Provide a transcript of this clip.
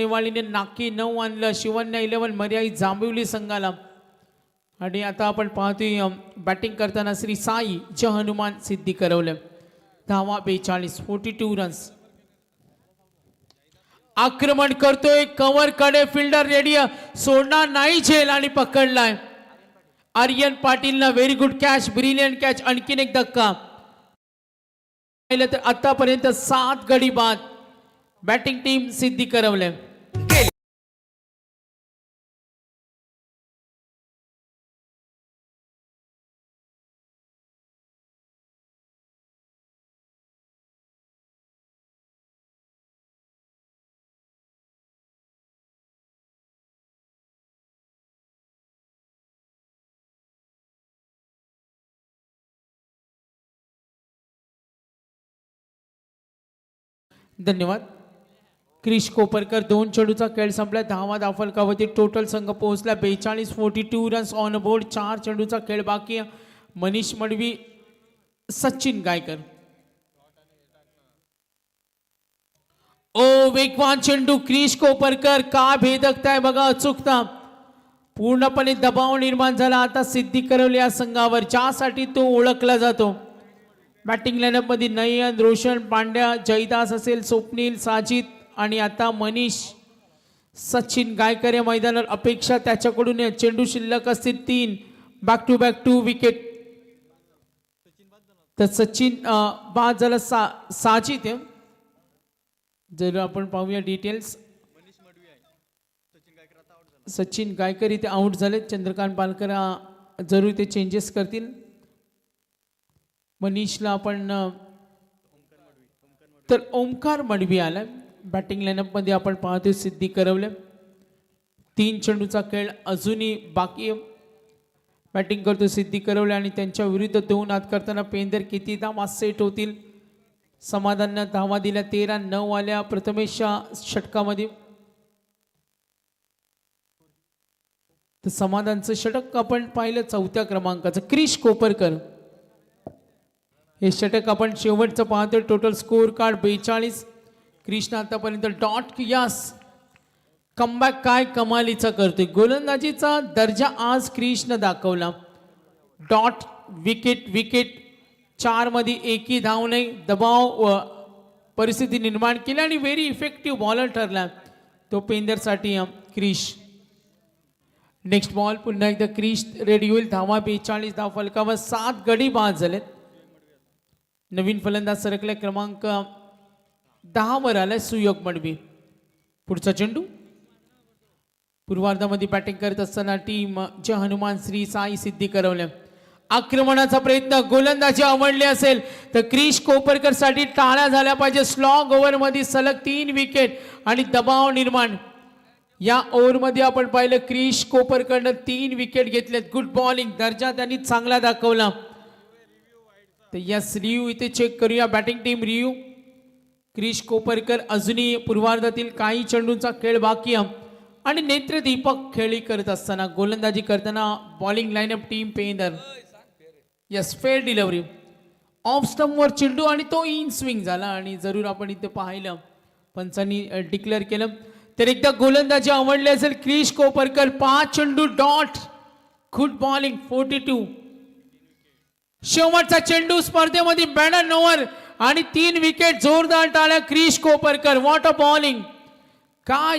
नेवाळीने नाकी नऊ आणलं शिवन्या इलेव्हन मर्याई जांभिवली संघाला. आणि आता आपण पाहतोय बॅटिंग करताना श्री साई ज हनुमान सिद्धी करवलं. धावा बेचाळीस फोर्टी टू रन्स आक्रमण करतोय कवर कडे फिल्डर रेडी सोडणार नाही झेल आणि पकडलाय. Aryan पाटीलनं very good catch brilliant catch आणखीन एक धक्का. पाहिलं तर आतापर्यंत सात गडी बाद. बॅटिंग टीम सिद्धी करवले धन्यवाद. क्रिश कोपरकर दोन चेंडूचा खेळ संपला धावा दाफलकावरती टोटल संघ पोहोचला. बेचाळीस forty two runs on board चार चेंडूचा खेळ बाकी मनीष मडवी सचिन गायकर. ओ वेगवान चेंडू. क्रिश कोपरकर का भेदकताय बघा अचूकता. पूर्णपणे दबाव निर्माण झाला. आता सिद्धी करवली या संघावर. ज्यासाठी तो ओळखला जातो. बॅटिंग लाईनअपमध्ये नयन रोशन पांड्या जयदास असेल स्वप्नील साजिद आणि आता मनीष. सचिन गायकर या मैदानावर अपेक्षा त्याच्याकडून आहे. चेंडू शिल्लक असतील तीन. Back to back two wicket तर सचिन बाद झाला सा साजिद जर आपण पाहूया डिटेल्स सचिन गायकर इथे आउट झाले चंद्रकांत पालकर जरूर ते चेंजेस करतील. मनीषला आपण तर ओंकार मडवी आला बॅटिंग लाईनअपमध्ये आपण पाहतोय सिद्धी करवल्या तीन चेंडूचा खेळ अजूनही बाकी बॅटिंग करतो सिद्धी करवले आणि त्यांच्या विरुद्ध दोन आत करताना पेंदर किती धावा सेट होतील? समाधाननं धावा दिल्या तेरा नऊ आल्या प्रथमेशच्या षटकामध्ये. तर समाधानचं षटक आपण पाहिलं चौथ्या क्रमांकाचं. क्रिश कोपरकर. हे षटक आपण शेवटचं पाहतोय. टोटल स्कोअर कार्ड बेचाळीस. कृष्ण आतापर्यंत डॉट यास कमबॅक काय कमालीचा करतोय. गोलंदाजीचा दर्जा आज कृष्ण दाखवला. डॉट विकेट विकेट चारमध्ये एकी एकही दबाव व परिस्थिती निर्माण केली आणि व्हेरी इफेक्टिव्ह बॉलर ठरला. तो पेंदरसाठी क्रिश. नेक्स्ट बॉल पुन्हा एकदा क्रिश. रेडी होईल धावा बेचाळीस धाव फलकावर सात गडी बाद झालेत. नवीन फलंदाज सरकले क्रमांक दहावर आलाय सुयोग मडवी. पुढचा चेंडू. पूर्वार्धामध्ये बॅटिंग करत असताना टीम ज हनुमान श्री साई सिद्धी करवले. आक्रमणाचा प्रयत्न गोलंदाजी आवडले असेल तर क्रिश कोपरकरसाठी टाळ्या झाल्या पाहिजे स्लॉग ओव्हरमध्ये सलग तीन विकेट आणि दबाव निर्माण. या ओव्हरमध्ये आपण पाहिलं क्रिश कोपरकरनं तीन विकेट घेतलेत. गुड बॉलिंग दर्जा त्यांनी चांगला दाखवला. तर यस रियू इथे चेक करूया batting team review. Krish Koparkar अजूनही पूर्वार्धातील काही चेंडूंचा खेळ बाकी आहे आणि नेत्रदीपक खेळी करत असताना गोलंदाजी करताना बॉलिंग लाईनअप टीम पेंदर यस फेअर डिलिव्हरी ऑफ स्टंपवर चेंडू आणि तो इन स्विंग झाला आणि जरूर आपण इथे पाहिलं. पंचांनी डिक्लेअर केलं. तर एकदा गोलंदाजी आवडली असेल क्रिश कोपरकर पाच चेंडू dot good bowling forty two शेवटचा चेंडू स्पर्धेमध्ये बॅनर ओव्हर आणि तीन विकेट जोरदार टाळ्या. Krish Koparkar what a bowling काय